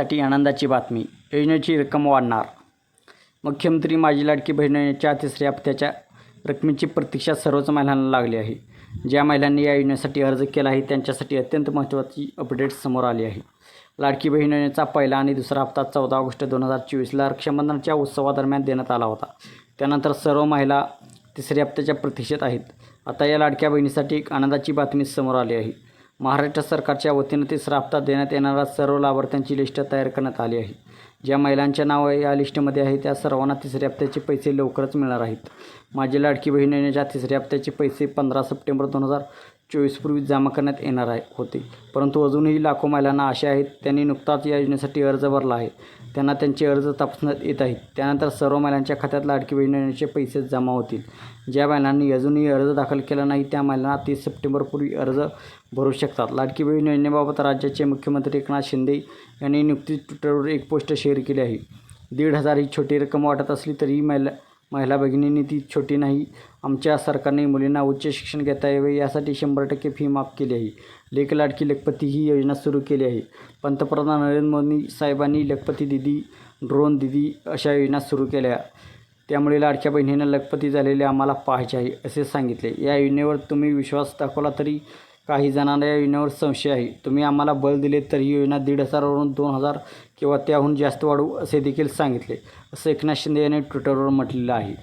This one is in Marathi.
साठी आनंदाची बातमी. योजनेची रक्कम वाढणार. मुख्यमंत्री माझी लाडकी बहिणीच्या तिसऱ्या हप्त्याच्या रकमेची प्रतीक्षा सर्वच महिलांना लागली आहे. ज्या महिलांनी या योजनेसाठी अर्ज केला आहे त्यांच्यासाठी अत्यंत महत्त्वाची अपडेट समोर आली आहे. लाडकी बहीण योजनेचा पहिला आणि दुसरा हप्ता चौदा ऑगस्ट दोन हजार चोवीसला रक्षाबंधनाच्या उत्सवादरम्यान देण्यात आला होता. त्यानंतर सर्व महिला तिसऱ्या हप्त्याच्या प्रतीक्षेत आहेत. आता या लाडक्या बहिणीसाठी एक आनंदाची बातमी समोर आली आहे. महाराष्ट्र सरकारच्या वतीनं तिसरा हप्ता देण्यात येणाऱ्या सर्व लाभार्थ्यांची लिस्ट तयार करण्यात आली आहे. ज्या महिलांच्या नावं या लिस्टमध्ये आहे त्या सर्वांना तिसऱ्या हप्त्याचे पैसे लवकरच मिळणार आहेत. माझी लाडकी बहीण योजनेच्या तिसऱ्या हप्त्याचे पैसे पंधरा सप्टेंबर दोन हजार चोवीसपूर्वी जमा करण्यात येणार आहे होते. परंतु अजूनही लाखो महिलांना आशा आहेत त्यांनी नुकताच या योजनेसाठी अर्ज भरला आहे. त्यांना त्यांचे अर्ज तपासण्यात येत आहेत. त्यानंतर सर्व महिलांच्या खात्यात लाडकी योजनेचे पैसे जमा होतील. ज्या महिलांनी अजूनही अर्ज दाखल केला नाही त्या महिलांना तीस सप्टेंबरपूर्वी अर्ज भरू शकतात. लाडकी बहीण योजनेबाबत राज्याचे मुख्यमंत्री एकनाथ शिंदे यांनी नुकतीच ट्विटरवर एक पोस्ट शेअर केली आहे. दीड हजार ही छोटी रक्कम वाटत असली तरीही महिला महिला भगिनींनी ती छोटी नाही आमच्या सरकारने मुलींना उच्च शिक्षण घेता यावे यासाठी शंभर टक्के फी माफ केली आहे. लेख लाडकी लखपती ही योजना सुरू केली आहे. पंतप्रधान नरेंद्र मोदी साहेबांनी लखपती दिदी ड्रोन दिदी अशा योजना सुरू केल्या. त्यामुळे लाडक्या बहिणींना लखपती झालेले आम्हाला पाहायचे आहे असे सांगितले. या योजनेवर तुम्ही विश्वास दाखवला तरी काही जणांना या योजनेवर संशय आहे. तुम्ही आम्हाला बल दिले तर ही योजना दीड हजारावरून दोन हजार किंवा त्याहून जास्त वाढू असे देखील सांगितले असं एकनाथ शिंदे यांनी ट्विटरवर म्हटलेलं आहे.